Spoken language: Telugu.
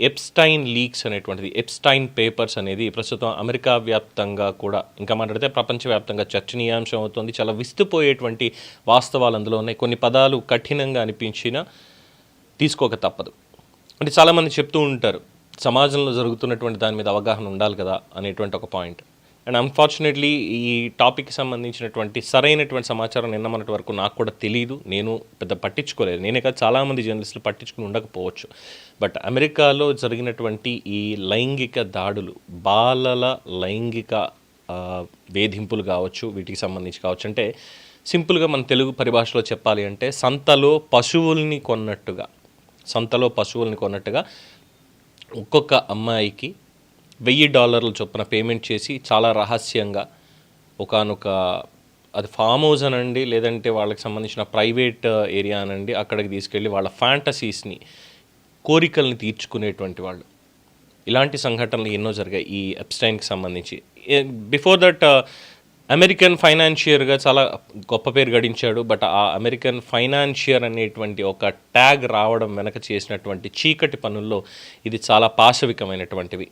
ఎప్స్టైన్ లీక్స్ అనేటువంటిది ఎప్స్టైన్ పేపర్స్ అనేది ప్రస్తుతం అమెరికా వ్యాప్తంగా కూడా ఇంకా మాట్లాడితే ప్రపంచవ్యాప్తంగా చర్చనీయాంశం అవుతుంది. చాలా విస్తుపోయేటువంటి వాస్తవాలు అందులో ఉన్నాయి. కొన్ని పదాలు కఠినంగా అనిపించినా తీసుకోక తప్పదు. అంటే చాలామంది చెప్తూ ఉంటారు సమాజంలో జరుగుతున్నటువంటి దాని మీద అవగాహన ఉండాలి కదా అనేటువంటి ఒక పాయింట్. అండ్ అన్ఫార్చునేట్లీ ఈ టాపిక్కి సంబంధించినటువంటి సరైనటువంటి సమాచారం నిన్నమన్నటి వరకు నాకు కూడా తెలియదు నేను పెద్ద పట్టించుకోలేదు. నేనే కాదు చాలామంది జర్నలిస్టులు పట్టించుకుని ఉండకపోవచ్చు. బట్ అమెరికాలో జరిగినటువంటి ఈ లైంగిక దాడులు బాలల లైంగిక వేధింపులు కావచ్చు వీటికి సంబంధించి కావచ్చు. అంటే సింపుల్గా మన తెలుగు పరిభాషలో చెప్పాలి అంటే సంతలో పశువుల్ని కొన్నట్టుగా సంతలో పశువుల్ని కొన్నట్టుగా ఒక్కొక్క అమ్మాయికి వెయ్యి డాలర్ల చొప్పున పేమెంట్ చేసి చాలా రహస్యంగా ఒకానొక అది ఫామ్ హౌస్ అనండి లేదంటే వాళ్ళకి సంబంధించిన ప్రైవేట్ ఏరియా అనండి అక్కడికి తీసుకెళ్ళి వాళ్ళ ఫ్యాంటసీస్ని కోరికల్ని తీర్చుకునేటువంటి వాళ్ళు. ఇలాంటి సంఘటనలు ఎన్నో జరిగాయి ఈ ఎప్స్టైన్కి సంబంధించి. బిఫోర్ దట్ అమెరికన్ ఫైనాన్షియర్గా చాలా గొప్ప పేరు గడించాడు బట్ ఆ అమెరికన్ ఫైనాన్షియర్ అనేటువంటి ఒక ట్యాగ్ రావడం వెనక చేసినటువంటి చీకటి పనుల్లో ఇది చాలా పాశవికమైనటువంటివి.